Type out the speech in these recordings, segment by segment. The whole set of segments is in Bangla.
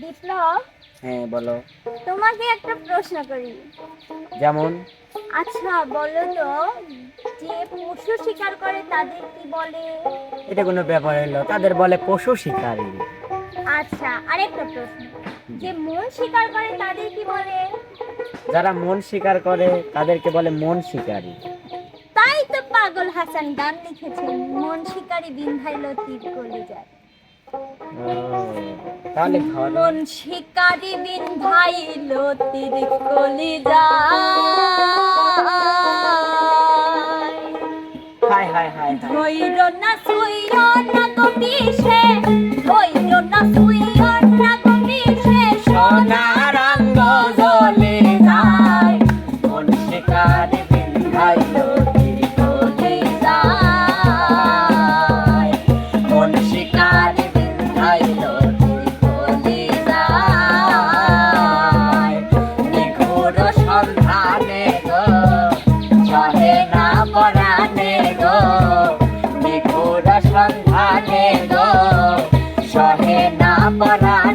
বিপ্লব হ্যাঁ বলো। তোমাকে একটা প্রশ্ন করি। যেমন? আচ্ছা বলো তো যে পশু শিকার করে তাদের কি বলে? এটা কোনো ব্যাপার হলো তাদের বলে পশু শিকারী। আচ্ছা আরেকটা প্রশ্ন। যে মন শিকার করে তাদের কি বলে? যারা মন শিকার করে তাদেরকে বলে মন শিকারী। তাই তো পাগল হাসান গান লিখেছেন মন শিকারি বিন্ধাইল তীর গলে যায়। তাহলে শিকারি বিন ভাই লতির যায় সহে না পরাণে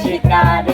শিকার